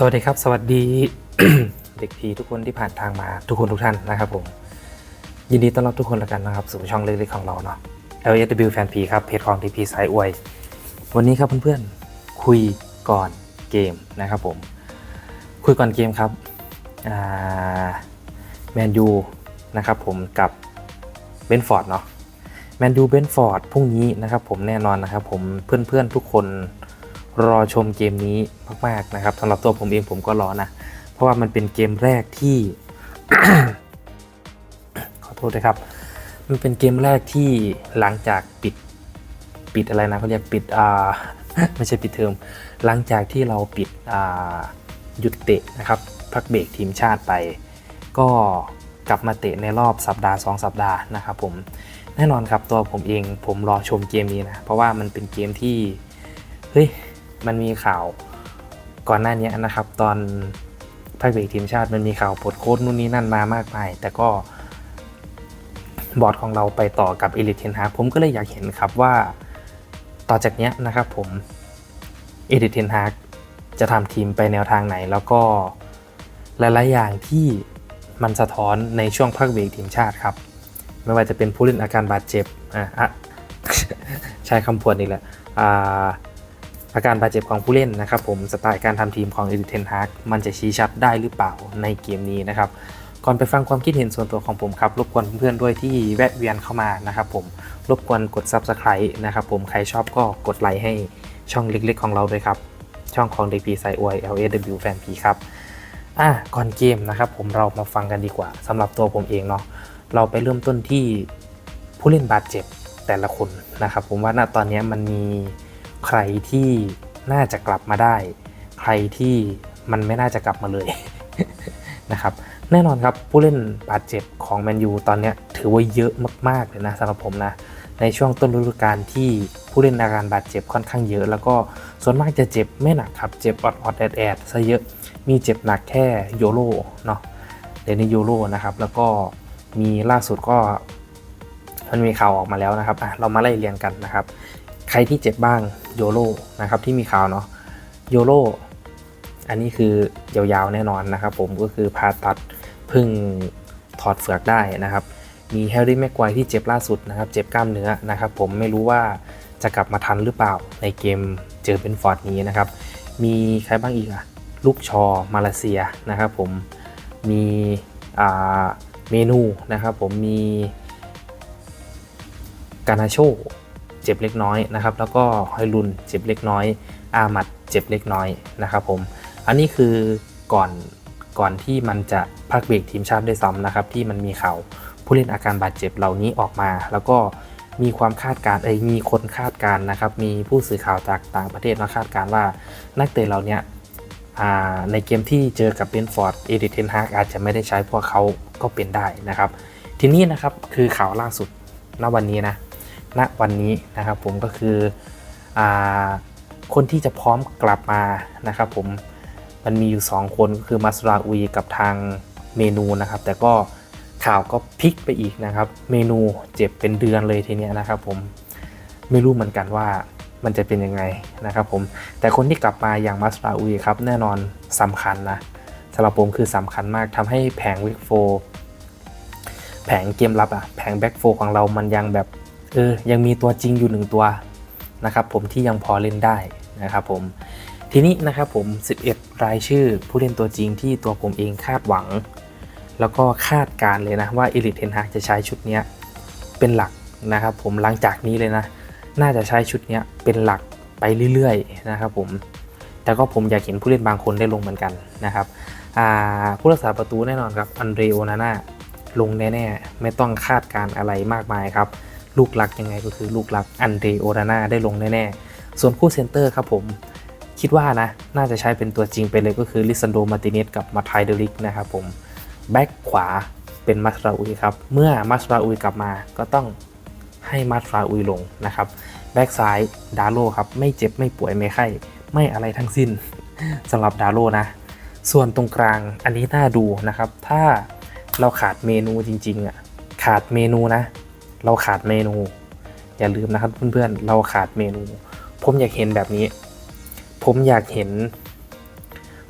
สวัสดีครับ สวัสดีเด็กพีทุกคนที่ผ่านทางมาทุกคนทุกท่านนะครับผมยินดีต้อนรับทุกคนแล้วกันนะครับสู่ช่องเล็กๆของเราเนาะ LSW Fan P ครับเพจของ TP สายอวย วันนี้ครับเพื่อนๆคุยก่อนเกมนะครับผม คุยก่อนเกมครับแมนยูนะครับผมกับเบนฟอร์ดเนาะแมนยูเบนฟอร์ดพรุ่งนี้นะครับผมแน่นอนนะครับผมเพื่อนๆทุกคน รอชมเกมนี้มากๆนะครับสำหรับตัวผมเองผมก็รอนะ เพราะว่ามันเป็นเกมแรกที่ ขอโทษด้วยครับ มันเป็นเกมแรกที่หลังจากปิดปิดอะไรนะเขาเรียกปิดอ่าไม่ใช่ปิดเทอมหลังจากที่เราปิดอ่าหยุดเตะนะครับพักเบรกทีมชาติไป ก็กลับมาเตะในรอบสัปดาห์ 2 สัปดาห์นะครับผมแน่นอนครับตัวผมเองผมรอชมเกมนี้นะ เพราะว่ามันเป็นเกมที่ เฮ้ย มันมีข่าวก่อนหน้านี้นะครับ ตอนภาคเบรกทีมชาติมันมีข่าวปลดโค้ดนู่นนี่นั่นมามากมาย แต่ก็บอร์ดของเราไปต่อกับเอลิทเทนฮาผมก็เลยอยากเห็นครับว่าต่อจากนี้นะครับผมเอลิทเทนฮาจะทำทีมไปแนวทางไหน แล้วก็หลายๆอย่างที่มันสะท้อนในช่วงพักเบรกทีมชาติครับ ไม่ว่าจะเป็นผู้เล่นอาการบาดเจ็บอะอะใช้คำพวนอีกแล้วอ่า อาการบาดเจ็บของผู้เล่นนะครับผมสไตล์การทำทีมของเอริเทนฮาร์กมันจะชี้ชัดได้หรือเปล่าในเกมนี้นะครับก่อนไปฟังความคิดเห็นส่วนตัวของผมครับรบกวนเพื่อนๆด้วยที่แวะเวียนเข้ามานะครับผมรบกวนกด Subscribe นะครับผมใครชอบก็กดไลค์ให้ช่องเล็กๆของเราด้วยครับ ช่องของเด็กพีไซอวย LAW Fan P ครับอะก่อนเกมนะครับผมเรามาฟังกันดีกว่าสำหรับตัวผมเองเนาะเราไปเริ่มต้นที่ผู้เล่นบาดเจ็บแต่ละคนนะครับผมว่าณตอนนี้มันมี ใครที่น่าจะกลับมาได้ ใครที่มันไม่น่าจะกลับมาเลยนะครับแน่นอนครับผู้เล่นบาดเจ็บของแมนยูตอนนี้ถือว่าเยอะมากๆเลยนะสำหรับผมนะในช่วงต้นฤดูกาลที่ผู้เล่นอาการบาดเจ็บค่อนข้างเยอะ แล้วก็ส่วนมากจะเจ็บไม่หนักครับเจ็บออดๆแอดแอดซะเยอะมีเจ็บหนักแค่โยโรเนาะเดนนี่โยโรนะครับแล้วก็มีล่าสุดก็มันมีข่าวออกมาแล้วนะครับเรามาไล่เรียงกันนะครับ ใครที่เจ็บบ้างโยโรนะครับที่มีข่าวเนาะโยโรอันนี้คือยาวๆแน่นอนนะครับ ผมก็คือผ่าตัดพึ่งถอดเฟือกได้นะครับ มีแฮร์รี่แม็กควายที่เจ็บล่าสุดนะครับ เจ็บกล้ามเนื้อนะครับ ผมไม่รู้ว่าจะกลับมาทันหรือเปล่าในเกมเจอเบนฟอร์ดนี้นะครับ มีใครบ้างอีกอะลูกชอมาเลเซียนะครับผมมีอ่าเมนูนะครับผมมีกานาโช เจ็บเล็กน้อยนะครับ แล้วก็ฮอยลุนเจ็บเล็กน้อย อามัดเจ็บเล็กน้อยนะครับผม อันนี้คือก่อนก่อนที่มันจะพักเบรกทีมชาติด้วยซ้ำนะครับ ที่มันมีข่าวผู้เล่นอาการบาดเจ็บเหล่านี้ออกมา แล้วก็มีความคาดการณ์เอ้ยมีคนคาดการณ์นะครับ มีผู้สื่อข่าวจากต่างประเทศมาคาดการณ์ว่านักเตะเหล่านี้ในเกมที่เจอกับเบนฟอร์ดเอริเทนฮากอาจจะไม่ได้ใช้พวกเขาก็เป็นได้นะครับ ทีนี้นะครับคือข่าวล่าสุดณวันนี้นะ ณวันนี้นะครับผมก็คืออคนที่จะพร้อมกลับมานะครับผมมันมีอยู่ 2 คนก็คือมาสราอุยกับทางเมนูนะครับ แต่ก็ข่าวก็พลิกไปอีกนะครับ เมนูเจ็บเป็นเดือนเลยทีเนี้ยนะครับผมไม่รู้เหมือนกันว่ามันจะเป็นยังไงนะครับผมแต่คนที่กลับมาอย่างมาสราอุยครับแน่นอนสำคัญนะสำหรับผมคือสำคัญมากทำให้แผงวิกโฟแผงเกมรับอะแผงแบ็กโฟของเรามันยังแบบ เออยังมีตัวจริงอยู่หนึ่งตัวนะครับผมที่ยังพอเล่นได้นะครับผมทีนี้นะครับผม 11 รายชื่อผู้เล่นตัวจริงที่ตัวผมเองคาดหวัง แล้วก็คาดการเลยนะว่าเอลิทเทนฮากจะใช้ชุดนี้เป็นหลักนะครับผมหลังจากนี้เลยนะ น่าจะใช้ชุดนี้เป็นหลักไปเรื่อยๆนะครับผมแต่ก็ผมอยากเห็นผู้เล่นบางคนได้ลงเหมือนกันนะครับผู้รักษาประตูแน่นอนครับอันเดรโอนาน่าลงแน่ๆ ไม่ต้องคาดการอะไรมากมายครับ ลูกหลักยังไงก็คือลูกหลักอันเดโอราน่าได้ลงแน่ๆ ส่วนคู่เซนเตอร์ครับผม คิดว่านะ น่าจะใช้เป็นตัวจริงไปเลยก็คือลิซันโดมาติเนสกับมาไทเดลิกนะครับผม แบ็กขวาเป็นมัสราอุยครับ เมื่อมัสราอุยกลับมาก็ต้องให้มัสราอุยลงนะครับ แบ็กซ้ายดาโลครับ ไม่เจ็บไม่ป่วยไม่ไข้ไม่อะไรทั้งสิ้นสำหรับดาโลนะ ส่วนตรงกลางอันนี้น่าดูนะครับ ถ้าเราขาดเมนูจริงๆอะขาดเมนูนะ เราขาดเมนู อย่าลืมนะครับเพื่อนๆเราขาดเมนู ผมอยากเห็นแบบนี้ ผมอยากเห็น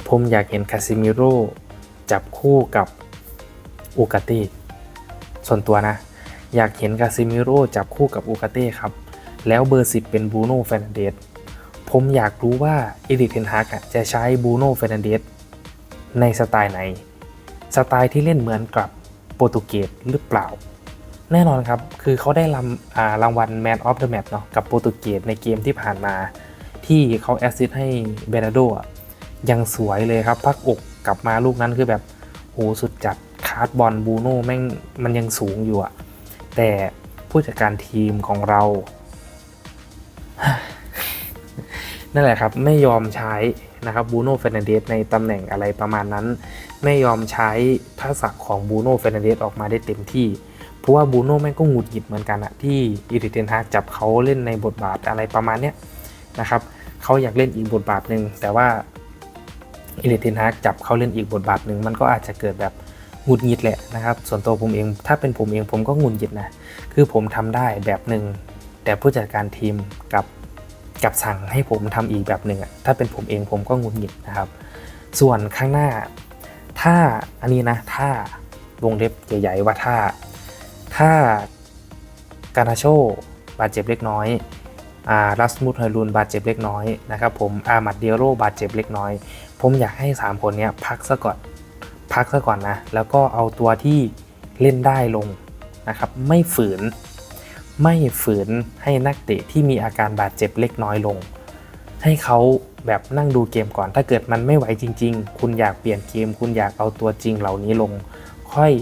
ผมอยากเห็นคาซิมิโร่จับคู่กับอูกาเต้ส่วนตัวนะ อยากเห็นคาซิมิโร่จับคู่กับอูกาเต้ครับ แล้วเบอร์สิบเป็นบูโน่เฟรนเดสผมอยากรู้ว่าเอริกเทนฮากจะใช้บูโน่เฟรนเดสในสไตล์ไหน สไตล์ที่เล่นเหมือนกับโปรตุเกสหรือเปล่า แน่นอนครับ คือเขาได้รางรางวัล Man of the Match เนาะกับโปรตุเกสในเกมที่ผ่านมา ที่เขาแอสซิสต์ให้เบนาโดยังสวยเลยครับ พักอกกลับมาลูกนั้นคือแบบโหสุดจัดคาร์ดบอลบูโน่แม่งมันยังสูงอยู่อะแต่ผู้จัดการทีมของเรา นั่นแหละครับ ไม่ยอมใช้นะครับบูโน่เฟรนเดสในตำแหน่งอะไรประมาณนั้น ไม่ยอมใช้ทักษะของบูโน่เฟรนเดสออกมาได้เต็มที่ ราะว่าบูโน่แม่งก็หงุดหงิดเหมือนกันอะที่อีริเทนฮากจับเขาเล่นในบทบาทอะไรประมาณเนี้ยนะครับเขาอยากเล่นอีกบทบาทหนึ่งแต่ว่าอีริเทนฮากจับเขาเล่นอีกบทบาทหนึ่งมันก็อาจจะเกิดแบบหงุดหงิดแหละนะครับ ส่วนตัวผมเองถ้าเป็นผมเองผมก็หงุดหงิดนะคือผมทำได้แบบหนึ่งแต่ผู้จัดการทีมกับกับสั่งให้ผมทำอีกแบบหนึ่งอะถ้าเป็นผมเองผมก็หงุดหงิดนะครับ ส่วนข้างหน้าถ้าอันนี้นะถ้าวงเล็บใหญ่ๆว่าถ้า ถ้าการาโชบาดเจ็บเล็กน้อยอารัสมุดเฮรุนบาดเจ็บเล็กน้อยนะครับผมอามัดเดียโรบาดเจ็บเล็กน้อย ผมอยากให้ 3 คนนี้พักซะก่อนพักซะก่อนนะ แล้วก็เอาตัวที่เล่นได้ลงนะครับ ไม่ฝืน ไม่ฝืนให้นักเตะที่มีอาการบาดเจ็บเล็กน้อยลง ให้เขาแบบนั่งดูเกมก่อน ถ้าเกิดมันไม่ไหวจริง ๆ คุณอยากเปลี่ยนเกม คุณอยากเอาตัวจริงเหล่านี้ลง ค่อย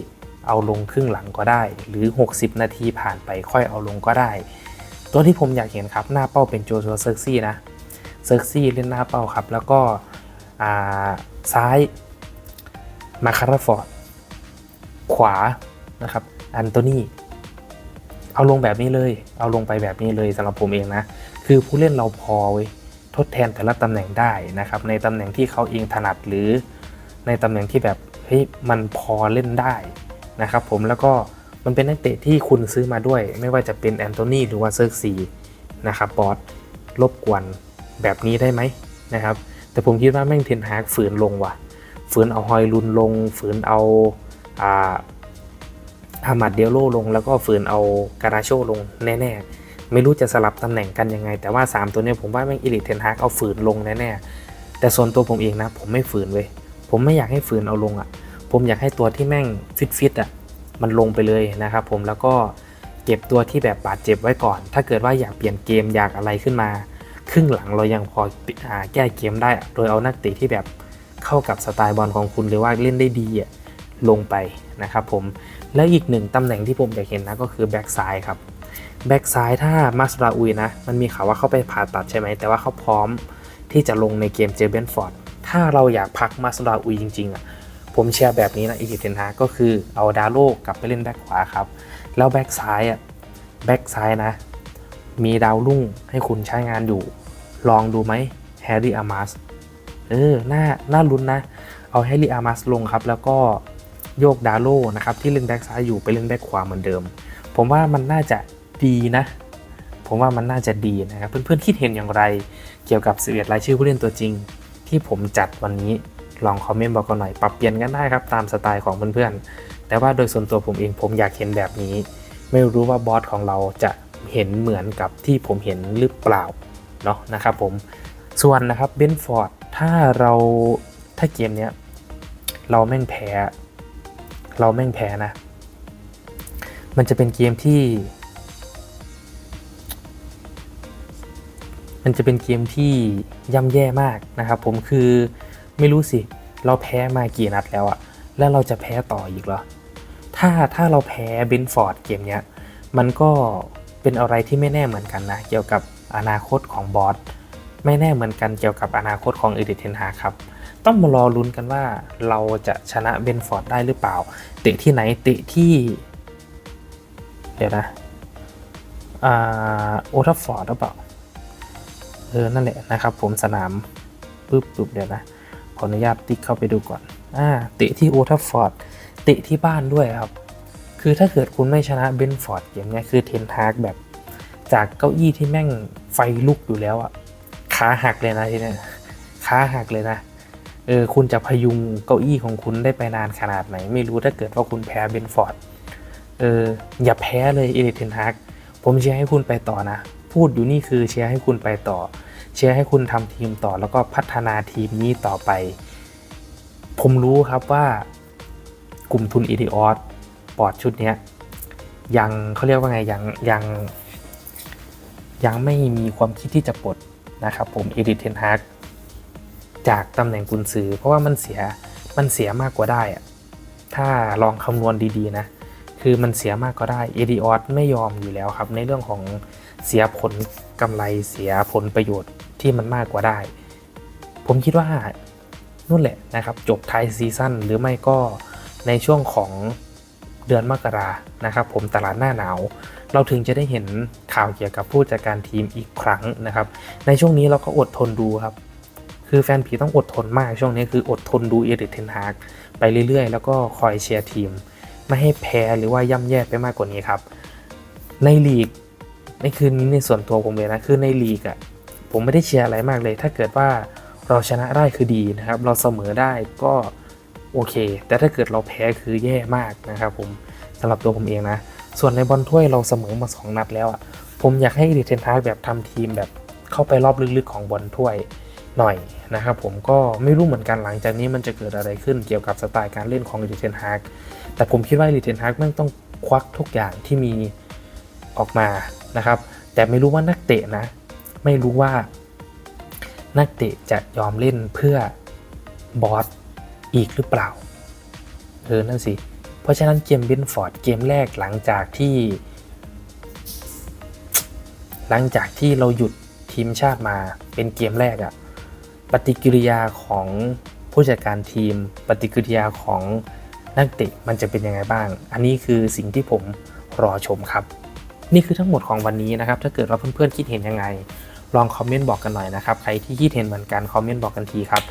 เอาลงครึ่งหลังก็ได้ หรือ 60 นาทีผ่านไปค่อยเอาลงก็ได้ ตัวที่ผมอยากเห็นครับหน้าเป้าเป็นโจชัวเซิร์ซี่นะเซิร์ซี่เล่นหน้าเป้าครับ แล้วก็ซ้ายมาคาราฟอร์ดขวานะครับอันโตนีเอาลงแบบนี้เลย เอาลงไปแบบนี้เลยสำหรับผมเองนะ คือผู้เล่นเราพอเว้ยทดแทนแต่ละตำแหน่งได้นะครับ ในตำแหน่งที่เขาเองถนัดหรือในตำแหน่งที่แบบเฮ้ยมันพอเล่นได้ นะครับผมแล้วก็มันเป็นนักเตะที่คุณซื้อมาด้วย ไม่ว่าจะเป็นแอนโทนีหรือว่าเซิร์กซีนะครับบอสรบกวนแบบนี้ได้ไหมนะครับ แต่ผมคิดว่าแม่งเทนฮากฝืนลงว่ะ ฝืนเอาฮอยลุนลง ฝืนเอาอ่าอามัดเดียโลลง แล้วก็ฝืนเอาการาโชลงแน่ๆ ไม่รู้จะสลับตำแหน่งกันยังไง แต่ว่า 3 ตัวนี้ผมว่าแม่งอิลิเทนฮากเอาฝืนลงแน่ๆ แต่ส่วนตัวผมเองนะ ผมไม่ฝืนเว้ยผมไม่อยากให้ฝืนเอาลงอะ่ะ ผมอยากให้ตัวที่แม่งฟิตๆอะมันลงไปเลยนะครับผมแล้วก็เก็บตัวที่แบบบาดเจ็บไว้ก่อน ถ้าเกิดว่าอยากเปลี่ยนเกมอยากอะไรขึ้นมา ครึ่งหลังเรายังพออแก้เกมได้ โดยเอานักเตะที่แบบเข้ากับสไตล์บอลของคุณหรือว่าเล่นได้ดีอะลงไปนะครับผมแล้วอีกหนึ่งตำแหน่งที่ผมอยากเห็นนะก็คือแบ็กซ้ายครับแบ็กซ้ายถ้ามาสราอุยนะ มันมีข่าวว่าเขาไปผ่าตัดใช่ไหม แต่ว่าเขาพร้อมที่จะลงในเกมเจอเบนฟอร์ด ถ้าเราอยากพักมาสราอุยจริงๆอะ ผมเชียร์แบบนี้นะอีกิเทนฮาก็คือเอาดาโลกลับไปเล่นแบ็กขวาครับ แล้วแบ็กซ้ายอะแบ็กซ้ายนะ มีดาวรุ่งให้คุณใช้งานอยู่ ลองดูไหมแฮร์รี่อามาสเออน่าน่าลุ้นนะ เอาแฮร์รี่อามาสลงครับ แล้วก็โยกดาโลนะครับ ที่เล่นแบ็กซ้ายอยู่ไปเล่นแบ็กขวาเหมือนเดิม ผมว่ามันน่าจะดีนะ ผมว่ามันน่าจะดีนะครับ เพื่อนๆคิดเห็นอย่างไร เกี่ยวกับ 11 รายชื่อผู้เล่นตัวจริง ที่ผมจัดวันนี้ ลองคอมเมนต์บอกกันหน่อยปรับเปลี่ยนกันได้ครับตามสไตล์ของเพื่อนๆ แต่ว่าโดยส่วนตัวผมเองผมอยากเห็นแบบนี้ ไม่รู้ว่าบอสของเราจะเห็นเหมือนกับที่ผมเห็นหรือเปล่าเนาะนะครับผมส่วนนะครับเบนฟอร์ดถ้าเราถ้าเกมเนี้ยเราแม่งแพ้ เราแม่งแพ้นะ มันจะเป็นเกมที่ มันจะเป็นเกมที่ย่ำแย่มากนะครับผมคือ ไม่รู้สิ เราแพ้มากี่นัดแล้วอะแล้วเราจะแพ้ต่ออีกเหรอ ถ้าถ้าเราแพ้เบนฟอร์ดเกมเนี้ย มันก็เป็นอะไรที่ไม่แน่เหมือนกันนะ เกี่ยวกับอนาคตของบอสไม่แน่เหมือนกันเกี่ยวกับอนาคตของเอเดเทนฮาครับ ต้องมารอลุ้นกันว่าเราจะชนะเบนฟอร์ดได้หรือเปล่า เตะที่ไหนเตะที่ เดี๋ยวนะอ่าโอทัฟฟอร์ดหรือเปล่า เออ นั่นแหละนะครับผมสนามปึ๊บปึ๊บเดี๋ยวนะ ขออนุญาตติ๊กเข้าไปดูก่อนอ่าเตะที่โอทัฟฟอร์ดเตะที่บ้านด้วยครับ คือถ้าเกิดคุณไม่ชนะเบนฟอร์ดเกมเนี้ยคือเทนฮากแบบจากเก้าอี้ที่แม่งไฟลุกอยู่แล้วอะขาหักเลยนะทีเนี้ยขาหักเลยนะเออคุณจะพยุงเก้าอี้ของคุณได้ไปนานขนาดไหน ไม่รู้ถ้าเกิดว่าคุณแพ้เบนฟอร์ดเอออย่าแพ้เลยเอริเทนฮากผมเชียร์ให้คุณไปต่อนะ พูดอยู่นี่คือเชียร์ให้คุณไปต่อ เชียร์ให้คุณทำทีมต่อแล้วก็พัฒนาทีมนี้ต่อไป ผมรู้ครับว่ากลุ่มทุนอีดิออสปอร์ดชุดนี้ยังเขาเรียกว่าไงยังยังยังไม่มีความคิดที่จะปลดนะครับผมเอริกเทนฮากจากตำแหน่งกุนซือ เพราะว่ามันเสียมันเสียมากกว่าได้อะถ้าลองคำนวณดีๆนะ คือมันเสียมากก็ได้เอดิออสไม่ยอมอยู่แล้วครับ ในเรื่องของเสียผลกำไรเสียผลประโยชน์ที่มันมากกว่าได้ ผมคิดว่านู่นแหละนะครับ จบท้ายซีซั่นหรือไม่ก็ในช่วงของเดือนมกรานะครับ ผมตลาดหน้าหนาว เราถึงจะได้เห็นข่าวเกี่ยวกับผู้จัดการทีมอีกครั้งนะครับ ในช่วงนี้เราก็อดทนดูครับ คือแฟนผีต้องอดทนมากช่วงนี้คืออดทนดูเอริกเทนฮากไปเรื่อยๆ แล้วก็คอยเชียร์ทีม ไม่ให้แพ้หรือว่าย่ำแย่ไปมากกว่านี้ครับ ในลีกในคืนนี้ในส่วนตัวผมเลยนะคือในลีกอะ่ะผมไม่ได้เชียร์อะไรมากเลย ถ้าเกิดว่าเราชนะได้คือดีนะครับ เราเสมอได้ก็โอเค แต่ถ้าเกิดเราแพ้คือแย่มากนะครับผมสำหรับตัวผมเองนะ ส่วนในบอลถ้วยเราเสมอมาสองนัดแล้วอะ่ะผมอยากให้ดิเทนทาร์แบบทำทีมแบบเข้าไปรอบลึกๆของบอลถ้วย หน่อยนะครับผมก็ไม่รู้เหมือนกันหลังจากนี้มันจะเกิดอะไรขึ้นเกี่ยวกับสไตล์การเล่นของดิเทนฮากแต่ผมคิดว่าลีเทนฮากแม่งต้องควักทุกอย่างที่มีออกมานะครับ แต่ไม่รู้ว่านักเตะนะ ไม่รู้ว่า นักเตะจะยอมเล่นเพื่อบอสอีกหรือเปล่าเออนั่นสิ เพราะฉะนั้นเกมเบนฟอร์ดเกมแรกหลังจากที่ หลังจากที่เราหยุดทีมชาติมาเป็นเกมแรกอะ ปฏิกิริยาของผู้จัดการทีม ปฏิกิริยาของนักเตะมันจะเป็นยังไงบ้าง อันนี้คือสิ่งที่ผมรอชมครับ นี่คือทั้งหมดของวันนี้นะครับ ถ้าเกิดว่าเพื่อนๆคิดเห็นยังไง ลองคอมเมนต์บอกกันหน่อยนะครับ ใครที่คิดเห็นเหมือนกันคอมเมนต์บอกกันทีครับ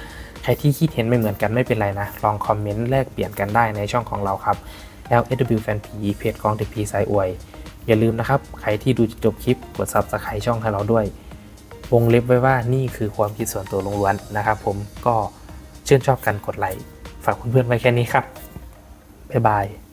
ใครที่คิดเห็นไม่เหมือนกันไม่เป็นไรนะ ลองคอมเมนต์แลกเปลี่ยนกันได้ในช่องของเราครับ LSW Fan P เพจกองทีพีสายอวย อย่าลืมนะครับ ใครที่ดูจบคลิปกด Subscribe ช่องให้เราด้วย วงเล็บไว้ว่านี่คือความคิดส่วนตัวล้วนๆนะครับผมก็ชื่นชอบกันกดไลค์ฝากเพื่อนๆไว้แค่นี้ครับบ๊ายบาย